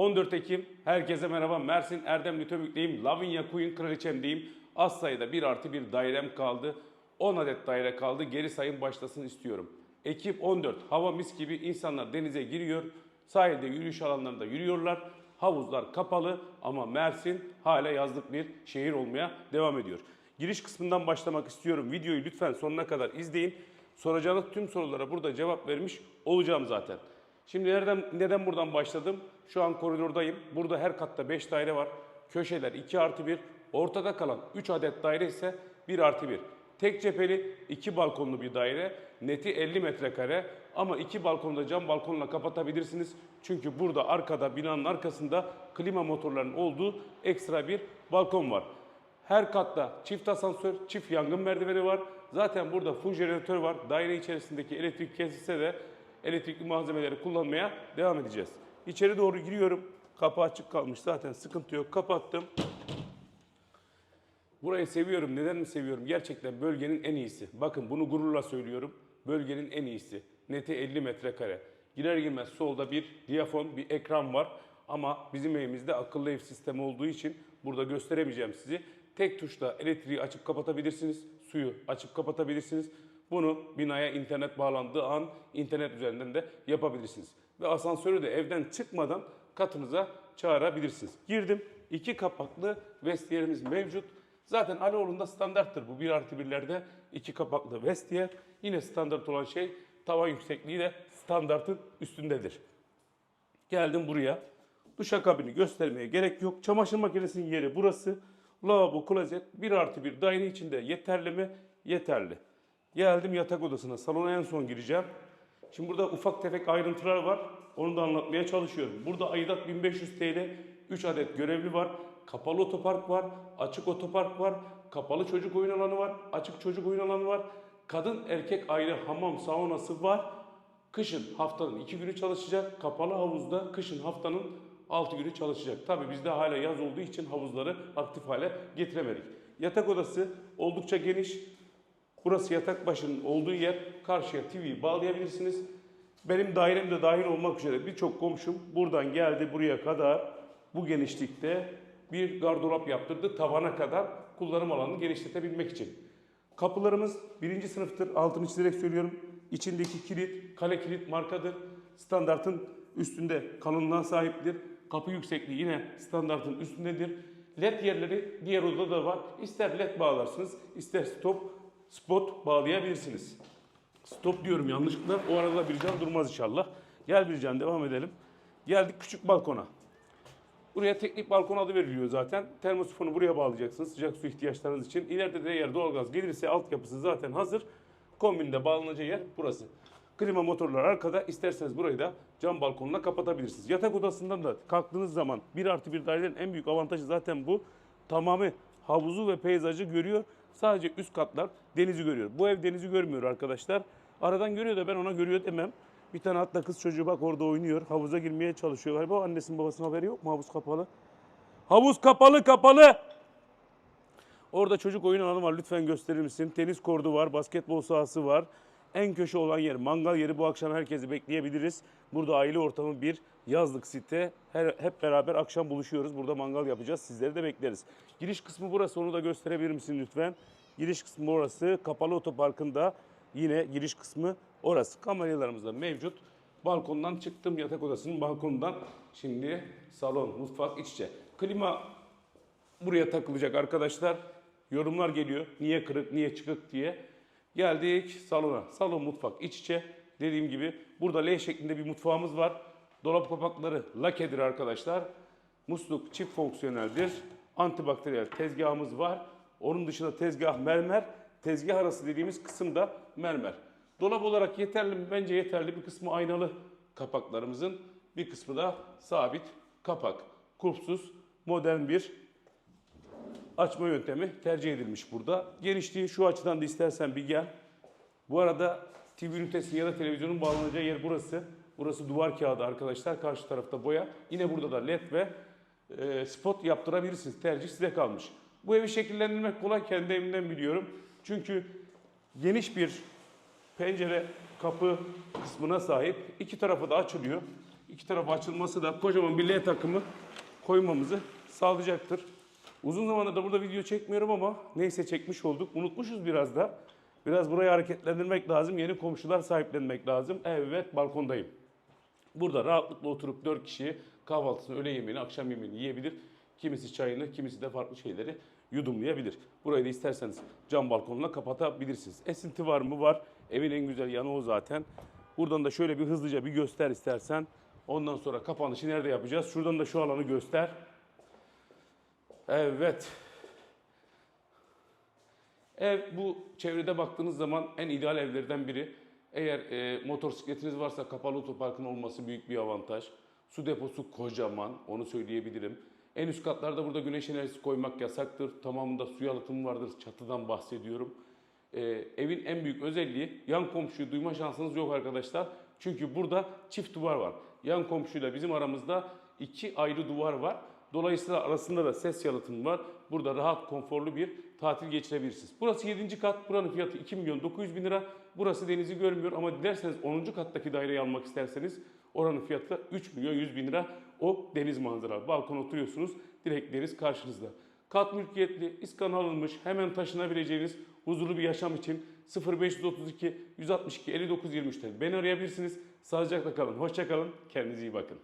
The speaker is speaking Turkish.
14 Ekim herkese merhaba. Mersin Erdem Lütöbük'teyim. Lavinia Queen kraliçemdeyim. Az sayıda 1 artı 1 dairem kaldı. 10 adet daire kaldı. Geri sayım başlasın istiyorum. Ekim 14. Hava mis gibi insanlar denize giriyor. Sahilde yürüyüş alanlarında yürüyorlar. Havuzlar kapalı ama Mersin hala yazlık bir şehir olmaya devam ediyor. Giriş kısmından başlamak istiyorum. Videoyu lütfen sonuna kadar izleyin. Soracağınız tüm sorulara burada cevap vermiş olacağım zaten. Şimdi nereden neden buradan başladım? Şu an koridordayım. Burada her katta 5 daire var. Köşeler 2 artı 1. Ortada kalan 3 adet daire ise 1 artı 1. Tek cepheli 2 balkonlu bir daire. Neti 50 metrekare. Ama iki balkonu da cam balkonla kapatabilirsiniz. Çünkü burada arkada binanın arkasında klima motorlarının olduğu ekstra bir balkon var. Her katta çift asansör, çift yangın merdiveni var. Zaten burada full jeneratör var. Daire içerisindeki elektrik kesilse de elektrikli malzemeleri kullanmaya devam edeceğiz. İçeri doğru giriyorum. Kapı açık kalmış zaten sıkıntı yok. Kapattım. Burayı seviyorum. Neden mi seviyorum? Gerçekten bölgenin en iyisi. Bakın bunu gururla söylüyorum. Bölgenin en iyisi. Neti 50 metrekare. Girer girmez solda bir diyafon, bir ekran var. Ama bizim evimizde akıllı ev sistemi olduğu için burada gösteremeyeceğim sizi. Tek tuşla elektriği açıp kapatabilirsiniz. Suyu açıp kapatabilirsiniz. Bunu binaya internet bağlandığı an internet üzerinden de yapabilirsiniz. Ve asansörü de evden çıkmadan katınıza çağırabilirsiniz. Girdim. iki kapaklı vestiyerimiz mevcut. Zaten Aloğlu'nda standarttır bu 1 artı 1'lerde iki kapaklı vestiyer. Yine standart olan şey tavan yüksekliği de standartın üstündedir. Geldim buraya. Duşakabini göstermeye gerek yok. Çamaşır makinesinin yeri burası. Lavabo, klozet 1 artı 1 daire içinde yeterli mi? Yeterli. Geldim yatak odasına. Salona en son gireceğim. Şimdi burada ufak tefek ayrıntılar var. Onu da anlatmaya çalışıyorum. Burada aidat 1500 TL 3 adet görevli var. Kapalı otopark var. Açık otopark var. Kapalı çocuk oyun alanı var. Açık çocuk oyun alanı var. Kadın erkek ayrı hamam saunası var. Kışın haftanın 2 günü çalışacak. Kapalı havuzda kışın haftanın 6 günü çalışacak. Tabi bizde hala yaz olduğu için havuzları aktif hale getiremedik. Yatak odası oldukça geniş. Burası yatak başının olduğu yer. Karşıya TV bağlayabilirsiniz. Benim dairem de dahil olmak üzere birçok komşum buradan geldi buraya kadar bu genişlikte bir gardırop yaptırdı tavana kadar kullanım alanını genişletebilmek için. Kapılarımız birinci sınıftır. Altını çizerek söylüyorum. İçindeki kilit, kale kilit markadır. Standartın üstünde kalınlığa sahiptir. Kapı yüksekliği yine standartın üstündedir. LED yerleri diğer odada da var. İster LED bağlarsınız, ister stop, spot bağlayabilirsiniz. Stop diyorum yanlışlıkla. O arada Bircan durmaz inşallah. Gel Bircan devam edelim. Geldik küçük balkona. Buraya teknik balkon adı veriliyor zaten. Termosifonu buraya bağlayacaksınız sıcak su ihtiyaçlarınız için. İleride de eğer doğalgaz gelirse altyapısı zaten hazır. Kombinde bağlanacağı yer burası. Klima motorlar arkada. İsterseniz burayı da cam balkonla kapatabilirsiniz. Yatak odasından da kalktığınız zaman 1 artı 1 dairenin en büyük avantajı zaten bu. Tamamı havuzu ve peyzajı görüyor. Sadece üst katlar denizi görüyor. Bu ev denizi görmüyor arkadaşlar. Aradan görüyor da ben ona görüyor demem. Bir tane hatta kız çocuğu bak orada oynuyor. Havuza girmeye çalışıyor galiba. Annesinin babasının haberi yok mu? Havuz kapalı. Havuz kapalı kapalı. Orada çocuk oyun alanı var. Lütfen gösterir misin? Tenis kordu var, basketbol sahası var. En köşe olan yer mangal yeri. Bu akşam herkesi bekleyebiliriz. Burada aile ortamı bir yazlık site. Her, hep beraber akşam buluşuyoruz. Burada mangal yapacağız. Sizleri de bekleriz. Giriş kısmı burası. Onu da gösterebilir misin lütfen? Giriş kısmı orası. Kapalı otoparkında yine giriş kısmı orası. Kameralarımız da mevcut. Balkondan çıktım yatak odasının balkonundan. Şimdi salon, mutfak iç içe. Klima buraya takılacak arkadaşlar. Yorumlar geliyor. Niye kırık, niye çıkık diye. Geldik salona. Salon, mutfak iç içe. Dediğim gibi burada L şeklinde bir mutfağımız var. Dolap kapakları lakedir arkadaşlar. Musluk çift fonksiyoneldir. Antibakteriyel tezgahımız var. Onun dışında tezgah mermer. Tezgah arası dediğimiz kısım da mermer. Dolap olarak yeterli mi? Bence yeterli. Bir kısmı aynalı kapaklarımızın. Bir kısmı da sabit kapak. Kulpsuz modern bir açma yöntemi tercih edilmiş burada. Genişliği şu açıdan da istersen bir gel. Bu arada TV ünitesi ya da televizyonun bağlanacağı yer burası. Burası duvar kağıdı arkadaşlar. Karşı tarafta boya. Yine burada da led ve e, spot yaptırabilirsiniz. Tercih size kalmış. Bu evi şekillendirmek kolay. Kendi evimden biliyorum. Çünkü geniş bir pencere kapı kısmına sahip. İki tarafı da açılıyor. iki taraf açılması da kocaman bir L takımı koymamızı sağlayacaktır. Uzun zamandır da burada video çekmiyorum ama neyse çekmiş olduk. Unutmuşuz biraz da. Biraz burayı hareketlendirmek lazım. Yeni komşular sahiplenmek lazım. Evet balkondayım. Burada rahatlıkla oturup 4 kişi kahvaltısını, öğle yemeğini, akşam yemeğini yiyebilir. Kimisi çayını, kimisi de farklı şeyleri yudumlayabilir. Burayı da isterseniz cam balkonla kapatabilirsiniz. Esinti var mı? Var. Evin en güzel yanı o zaten. Buradan da şöyle bir hızlıca bir göster istersen. Ondan sonra kapanışı nerede yapacağız? Şuradan da şu alanı göster. Evet. Ev bu çevrede baktığınız zaman en ideal evlerden biri. Eğer e, motosikletiniz varsa kapalı otoparkın olması büyük bir avantaj. Su deposu kocaman, onu söyleyebilirim. En üst katlarda burada güneş enerjisi koymak yasaktır. Tamamında su yalıtımı vardır, çatıdan bahsediyorum. E, evin en büyük özelliği yan komşuyu duyma şansınız yok arkadaşlar. Çünkü burada çift duvar var. Yan komşuyla bizim aramızda iki ayrı duvar var. Dolayısıyla arasında da ses yalıtımı var. Burada rahat, konforlu bir tatil geçirebilirsiniz. Burası 7. kat. Buranın fiyatı 2 milyon 900 bin lira. Burası denizi görmüyor ama dilerseniz 10. kattaki daireyi almak isterseniz oranın fiyatı da 3 milyon 100 bin lira. O deniz manzaralı. Balkon oturuyorsunuz. Direkt deniz karşınızda. Kat mülkiyetli, iskan alınmış, hemen taşınabileceğiniz huzurlu bir yaşam için 0532 162 59 23'te beni arayabilirsiniz. Sağlıcakla kalın, hoşça kalın, kendinize iyi bakın.